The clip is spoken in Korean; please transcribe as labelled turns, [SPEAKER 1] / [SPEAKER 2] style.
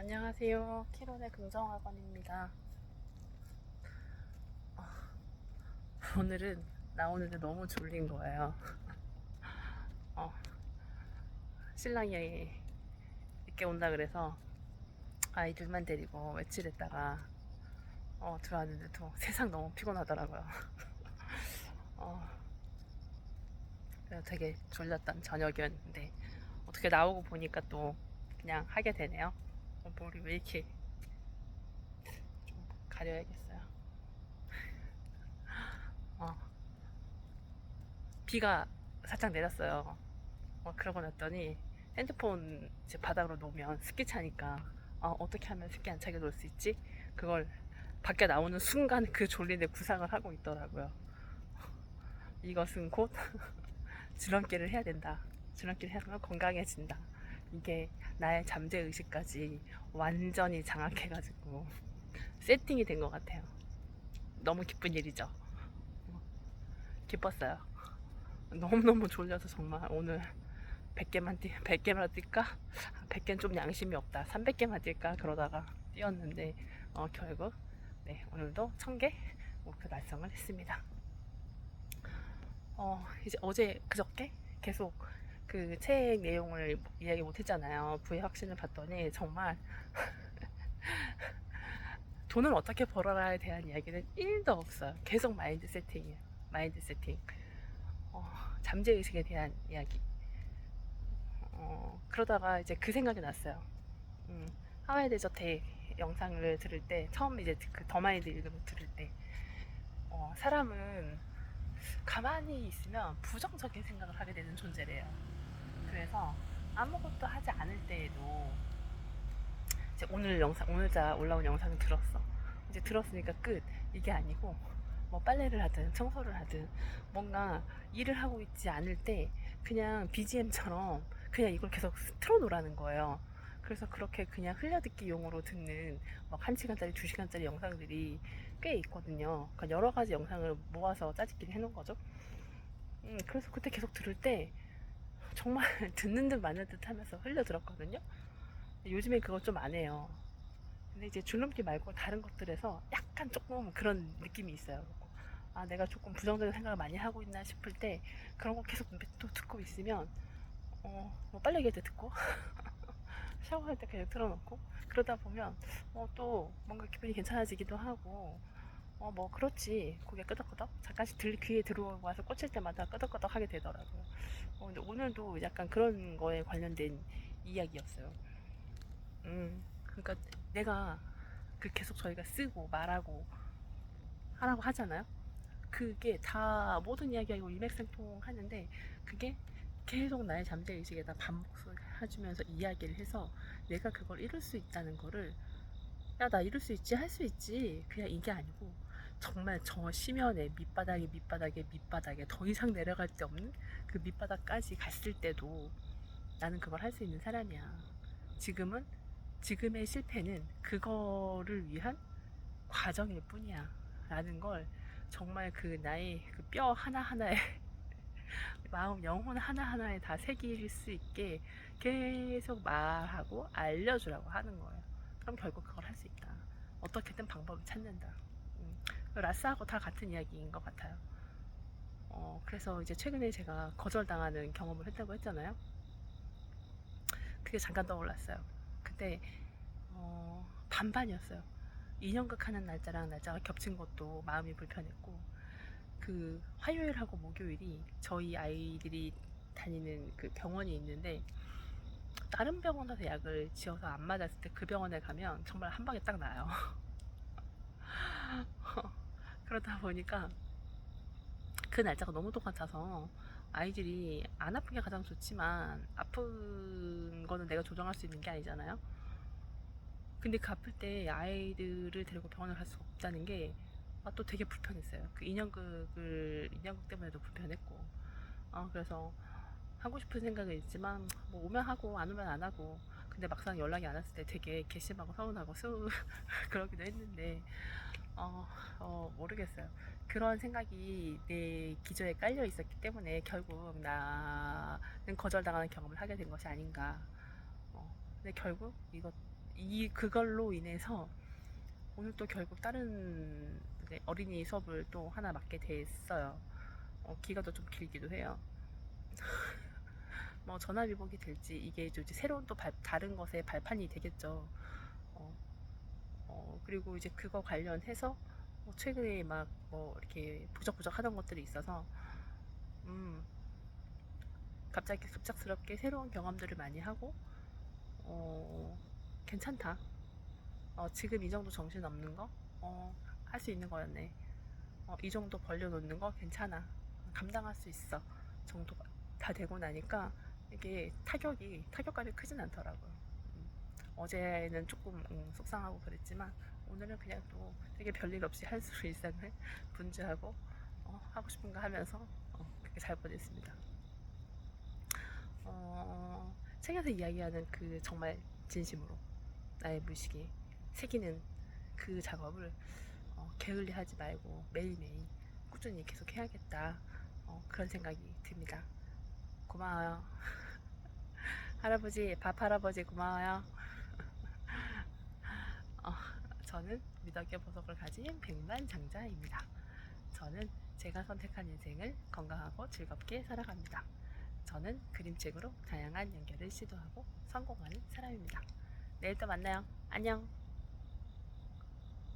[SPEAKER 1] 안녕하세요. 키론의 긍정학원입니다. 어, 오늘은 나오는데 너무 졸린 거예요. 어, 신랑이 늦게 온다 그래서 아이 들만 데리고 외출했다가 어, 들어왔는데도 세상 너무 피곤하더라고요. 어, 그래서 되게 졸렸던 저녁이었는데 어떻게 나오고 보니까 또 그냥 하게 되네요. 어, 머리 왜 이렇게 좀 가려야겠어요. 어. 비가 살짝 내렸어요. 어, 그러고 났더니 핸드폰 이제 바닥으로 놓으면 습기 차니까 어, 어떻게 하면 습기 안 차게 놓을 수 있지? 그걸 밖에 나오는 순간 그 졸린데 구상을 하고 있더라고요. 이것은 곧 줄넘기를 해야 된다. 줄넘기를 하면 건강해진다. 이게 나의 잠재 의식까지 완전히 장악해가지고 세팅이 된 것 같아요. 너무 기쁜 일이죠. 기뻤어요. 너무너무 졸려서 정말 오늘 100개만 뛰, 100개만 뛸까? 100개는 좀 양심이 없다. 300개만 뛸까? 그러다가 뛰었는데 어, 결국 네, 오늘도 1000개 목표 달성을 했습니다. 어, 이제 어제 그저께 계속 그 책 내용을 이야기 못했잖아요. 부의 확신을 봤더니 정말 돈을 어떻게 벌어라에 대한 이야기는 1도 없어요. 계속 마인드 세팅이에요. 마인드 세팅. 어, 잠재 의식에 대한 이야기. 어, 그러다가 이제 그 생각이 났어요. 음, 하와이 데저트 영상을 들을 때 처음 이제 그 더 마인드 읽음을 들을 때 어, 사람은 가만히 있으면 부정적인 생각을 하게 되는 존재래요. 그래서 아무것도 하지 않을 때에도 이제 오늘 영상 오늘자 올라온 영상을 들었어. 이제 들었으니까 끝. 이게 아니고 뭐 빨래를 하든 청소를 하든 뭔가 일을 하고 있지 않을 때 그냥 BGM처럼 그냥 이걸 계속 틀어놓으라는 거예요. 그래서 그렇게 그냥 흘려듣기 용으로 듣는 막 1시간짜리, 2시간짜리 영상들이 꽤 있거든요. 그러니까 여러 가지 영상을 모아서 짜집기를 해놓은 거죠. 음, 그래서 그때 계속 들을 때 정말 듣는 듯 마는 듯 하면서 흘려들었거든요. 요즘에 그거 좀 안 해요. 근데 이제 줄넘기 말고 다른 것들에서 약간 조금 그런 느낌이 있어요. 아, 내가 조금 부정적인 생각을 많이 하고 있나 싶을 때 그런 거 계속 또 듣고 있으면 어, 뭐 빨래 개때 듣고 샤워할 때 그냥 틀어놓고 그러다 보면 어, 또 뭔가 기분이 괜찮아지기도 하고 어, 뭐 그렇지 고개 끄덕끄덕 잠깐씩 들, 귀에 들어와서 꽂힐 때마다 끄덕끄덕 하게 되더라고요. 어, 근데 오늘도 약간 그런 거에 관련된 이야기였어요. 음, 그러니까 내가 그 계속 저희가 쓰고 말하고 하라고 하잖아요. 그게 다 모든 이야기하고 일맥상통 하는데 그게 계속 나의 잠재 의식에다 반복해주면서 이야기를 해서 내가 그걸 이룰 수 있다는 거를 야 나 이룰 수 있지 할 수 있지 그냥 이게 아니고 정말 저 심연의 밑바닥에 밑바닥에 밑바닥에 더 이상 내려갈 데 없는 그 밑바닥까지 갔을 때도 나는 그걸 할 수 있는 사람이야. 지금은 지금의 실패는 그거를 위한 과정일 뿐이야. 라는 걸 정말 그 나의 그 뼈 하나하나에 마음, 영혼 하나하나에 다 새길 수 있게 계속 말하고 알려주라고 하는 거예요. 그럼 결국 그걸 할 수 있다. 어떻게든 방법을 찾는다. 음, 라스하고 다 같은 이야기인 것 같아요. 어, 그래서 이제 최근에 제가 거절당하는 경험을 했다고 했잖아요. 그게 잠깐 떠올랐어요. 그때 어, 반반이었어요. 2년극 하는 날짜랑 날짜가 겹친 것도 마음이 불편했고 그 화요일하고 목요일이 저희 아이들이 다니는 그 병원이 있는데 다른 병원에서 약을 지어서 안 맞았을 때 그 병원에 가면 정말 한 방에 딱 나요. 그러다 보니까 그 날짜가 너무 똑같아서 아이들이 안 아픈 게 가장 좋지만 아픈 거는 내가 조정할 수 있는 게 아니잖아요. 근데 그 아플 때 아이들을 데리고 병원을 갈 수가 없다는 게 아, 또 되게 불편했어요. 그 인형극을 인형극 때문에도 불편했고, 어, 그래서 하고 싶은 생각은 있지만 뭐 오면 하고 안 오면 안 하고. 근데 막상 연락이 안 왔을 때 되게 괘씸하고 서운하고 수 그러기도 했는데 어, 어 모르겠어요. 그런 생각이 내 기저에 깔려 있었기 때문에 결국 나는 거절당하는 경험을 하게 된 것이 아닌가. 어, 근데 결국 이것 이 그걸로 인해서 오늘 또 결국 다른 어린이 수업을 또 하나 맡게 됐어요. 어, 기간도 좀 길기도 해요. 뭐 전화위복이 될지 이게 이제 새로운 또 발- 다른 것의 발판이 되겠죠. 어, 어, 그리고 이제 그거 관련해서 뭐 최근에 막 뭐 이렇게 부적부적 하던 것들이 있어서 음 갑자기 급작스럽게 새로운 경험들을 많이 하고 어 괜찮다. 어 지금 이 정도 정신 없는 거 어 할 수 있는 거였네. 어 이 정도 벌려놓는 거 괜찮아. 감당할 수 있어. 정도가 다 되고 나니까 이게 타격이 타격감이 크진 않더라고요. 음, 어제는 조금 음, 속상하고 그랬지만 오늘은 그냥 또 되게 별일 없이 할 수 일상을 분주하고 어, 하고 싶은 거 하면서 어, 그렇게 잘 보냈습니다. 어, 책에서 이야기하는 그 정말 진심으로 나의 무의식에 새기는 그 작업을 어, 게을리 하지 말고 매일매일 꾸준히 계속 해야겠다. 어, 그런 생각이 듭니다. 고마워요. 할아버지, 밥 할아버지 고마워요. 어, 저는 미덕의 보석을 가진 백만장자입니다. 저는 제가 선택한 인생을 건강하고 즐겁게 살아갑니다. 저는 그림책으로 다양한 연결을 시도하고 성공하는 사람입니다. 내일 또 만나요. 안녕.